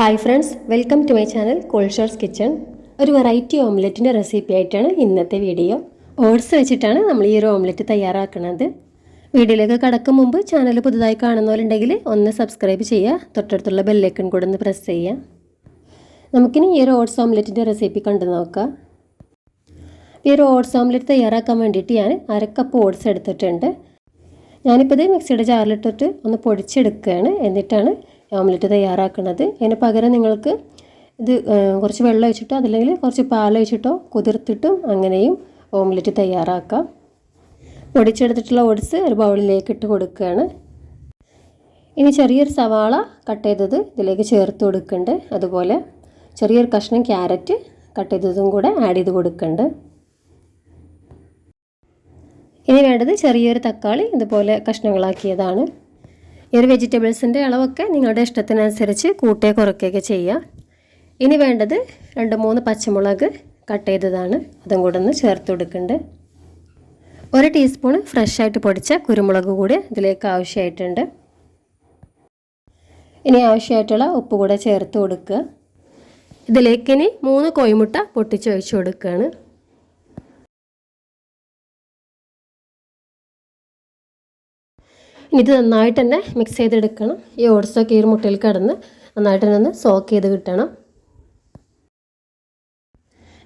Hi friends welcome to my channel കോൾഷോർസ് kitchen ഒരു variety ഓംലെറ്റിന്റെ recipe ആയിട്ടാണ് ഇന്നത്തെ വീഡിയോ ഓട്സ് വെച്ചിട്ടാണ് നമ്മൾ ഈ ഒരു ഓംലെറ്റ് തയ്യാറാക്കുന്നത് വീഡിയോയിലേക്ക് കടക്കും മുമ്പ് ചാനൽ പുതുതായി കാണുന്നവരുണ്ടെങ്കിൽ ഒന്ന് സബ്സ്ക്രൈബ് ചെയ്യുക തൊട്ടടുത്തുള്ള ബെല്ലൈക്കൺ കൂടെ ഒന്ന് പ്രസ് ചെയ്യുക. നമുക്കിനി ഈ ഒരു ഓട്സ് ഓംലെറ്റിന്റെ റെസിപ്പി കണ്ടു നോക്കാം. ഈ ഒരു ഓട്സ് ഓംലെറ്റ് തയ്യാറാക്കാൻ വേണ്ടിയിട്ട് ഞാൻ അരക്കപ്പ് ഓട്സ് എടുത്തിട്ടുണ്ട്. ഞാനിപ്പോൾ ഇത് മിക്സിയുടെ ജാറിലിട്ടിട്ട് ഒന്ന് പൊടിച്ചെടുക്കുകയാണ്. എന്നിട്ടാണ് ഓംലെറ്റ് തയ്യാറാക്കുന്നത് അതിന് പകരം നിങ്ങൾക്ക് ഇത് കുറച്ച് വെള്ളം ഒഴിച്ചിട്ടോ അതല്ലെങ്കിൽ കുറച്ച് പാൽ ഒഴിച്ചിട്ടോ കുതിർത്തിട്ടും അങ്ങനെയും ഓംലെറ്റ് തയ്യാറാക്കാം. പൊടിച്ചെടുത്തിട്ടുള്ള ഓട്സ് ഒരു ബൗളിലേക്ക് ഇട്ട് കൊടുക്കുകയാണ്. ഇനി ചെറിയൊരു സവാള കട്ട് ചെയ്തത് ഇതിലേക്ക് ചേർത്ത് കൊടുക്കുന്നുണ്ട് അതുപോലെ ചെറിയൊരു കഷ്ണം ക്യാരറ്റ് കട്ട് ചെയ്തതും കൂടെ ആഡ് ചെയ്ത് കൊടുക്കുന്നുണ്ട് ഇനി വേണ്ടത് ചെറിയൊരു തക്കാളി ഇതുപോലെ കഷ്ണങ്ങളാക്കിയതാണ്. ഈ ഒരു വെജിറ്റബിൾസിന്റെ അളവൊക്കെ നിങ്ങളുടെ ഇഷ്ടത്തിനനുസരിച്ച് കൂട്ടുകയോ കുറയ്ക്കുകയൊക്കെ ചെയ്യുക. ഇനി വേണ്ടത് രണ്ട് മൂന്ന് പച്ചമുളക് കട്ട് ചെയ്തതാണ്. അതും കൂടെ ഒന്ന് ചേർത്ത് കൊടുക്കുന്നുണ്ട്. ഒരു ടീസ്പൂൺ ഫ്രഷായിട്ട് പൊടിച്ച കുരുമുളക് കൂടി ഇതിലേക്ക് ആവശ്യമായിട്ടുണ്ട്. ഇനി ആവശ്യമായിട്ടുള്ള ഉപ്പ് കൂടെ ചേർത്ത് കൊടുക്കുക. ഇതിലേക്ക് ഇനി മൂന്ന് കോഴിമുട്ട പൊട്ടിച്ചൊഴിച്ച് കൊടുക്കുകയാണ്. ഇനി ഇത് നന്നായിട്ട് തന്നെ മിക്സ് ചെയ്തെടുക്കണം. ഈ ഓട്സൊക്കെ ഈ മുട്ടയിൽ കിടന്ന് നന്നായിട്ട് തന്നെ ഒന്ന് സോക്ക് ചെയ്ത് കിട്ടണം.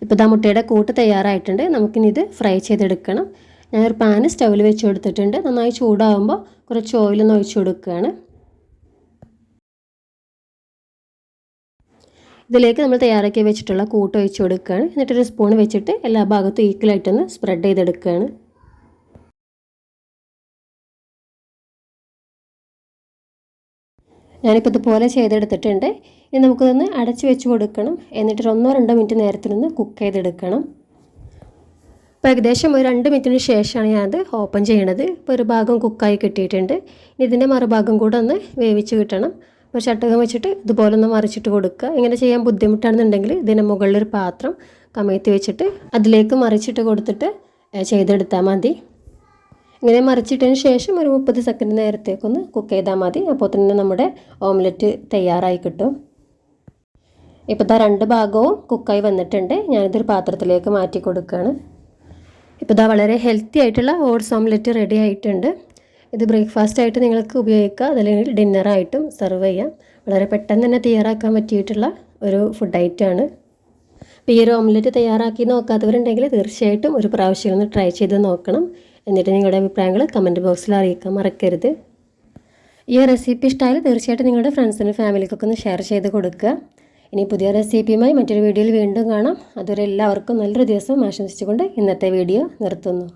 ഇപ്പോൾ ഇതാ മുട്ടയുടെ കൂട്ട് തയ്യാറായിട്ടുണ്ട്. നമുക്കിനി ഇത് ഫ്രൈ ചെയ്തെടുക്കണം. ഞാനൊരു പാന് സ്റ്റൗവിൽ വെച്ച് കൊടുത്തിട്ടുണ്ട്. നന്നായി ചൂടാകുമ്പോൾ കുറച്ച് ഓയിലൊന്ന് ഒഴിച്ചു കൊടുക്കുകയാണ്. ഇതിലേക്ക് നമ്മൾ തയ്യാറാക്കി വെച്ചിട്ടുള്ള കൂട്ട് ഒഴിച്ചു കൊടുക്കുകയാണ്. എന്നിട്ടൊരു സ്പൂൺ വെച്ചിട്ട് എല്ലാ ഭാഗത്തും ഈക്വലായിട്ടൊന്ന് സ്പ്രെഡ് ചെയ്തെടുക്കുകയാണ്. ഞാനിപ്പോൾ ഇതുപോലെ ചെയ്തെടുത്തിട്ടുണ്ട്. ഇനി നമുക്കിതൊന്ന് അടച്ച് വെച്ച് കൊടുക്കണം. എന്നിട്ട് ഒന്നോ രണ്ടോ മിനിറ്റ് നേരത്തിനൊന്ന് കുക്ക് ചെയ്തെടുക്കണം. ഇപ്പോൾ ഏകദേശം ഒരു രണ്ട് മിനിറ്റിന് ശേഷമാണ് ഞാനത് ഓപ്പൺ ചെയ്യണത്. ഇപ്പോൾ ഒരു ഭാഗം കുക്കായി കിട്ടിയിട്ടുണ്ട്. ഇനി ഇതിന്റെ മറുഭാഗം കൂടെ ഒന്ന് വേവിച്ച് കിട്ടണം. അപ്പോൾ ചട്ടകം വെച്ചിട്ട് ഇതുപോലെ ഒന്ന് മറിച്ചിട്ട് കൊടുക്കുക. ഇങ്ങനെ ചെയ്യാൻ ബുദ്ധിമുട്ടാണെന്നുണ്ടെങ്കിൽ ഇതിന്റെ മുകളിലൊരു പാത്രം കമഴ്ത്തി വെച്ചിട്ട് അതിലേക്ക് മറിച്ചിട്ട് കൊടുത്തിട്ട് ചെയ്തെടുത്താൽ മതി. ഇങ്ങനെ മറിച്ചിട്ടതിന് ശേഷം ഒരു മുപ്പത് സെക്കൻഡ് നേരത്തേക്കൊന്ന് കുക്ക് ചെയ്താൽ മതി. അപ്പോൾ തന്നെ നമ്മുടെ ഓംലെറ്റ് തയ്യാറായി കിട്ടും. ഇപ്പോൾ ഇതാ രണ്ട് ഭാഗവും കുക്കായി വന്നിട്ടുണ്ട്. ഞാനിതൊരു പാത്രത്തിലേക്ക് മാറ്റി കൊടുക്കുകയാണ്. ഇപ്പോൾ ഇതാ വളരെ ഹെൽത്തി ആയിട്ടുള്ള ഓട്സ് ഓംലെറ്റ് റെഡി ആയിട്ടുണ്ട്. ഇത് ബ്രേക്ക്ഫാസ്റ്റ് ആയിട്ട് നിങ്ങൾക്ക് ഉപയോഗിക്കുക അതല്ലെങ്കിൽ ഡിന്നറായിട്ടും സെർവ് ചെയ്യാം. വളരെ പെട്ടെന്ന് തന്നെ തയ്യാറാക്കാൻ പറ്റിയിട്ടുള്ള ഒരു ഫുഡ് ഐറ്റമാണ് അപ്പോൾ ഈ ഒരു ഓംലെറ്റ് തയ്യാറാക്കി നോക്കാത്തവരുണ്ടെങ്കിൽ തീർച്ചയായിട്ടും ഒരു പ്രാവശ്യം ഒന്ന് ട്രൈ ചെയ്ത് നോക്കണം. എന്നിട്ട് നിങ്ങളുടെ അഭിപ്രായങ്ങൾ കമന്റ് ബോക്സിൽ അറിയിക്കാൻ മറക്കരുത്. ഈ റെസിപ്പി ഇഷ്ടമായാൽ തീർച്ചയായിട്ടും നിങ്ങളുടെ ഫ്രണ്ട്സിനും ഫാമിലിക്കൊക്കെ ഒന്ന് ഷെയർ ചെയ്ത് കൊടുക്കുക. ഇനി പുതിയ റെസിപ്പിയുമായി മറ്റൊരു വീഡിയോയിൽ വീണ്ടും കാണാം. അതുവരെ എല്ലാവർക്കും നല്ലൊരു ദിവസം ആശംസിച്ചുകൊണ്ട് ഇന്നത്തെ വീഡിയോ നിർത്തുന്നു.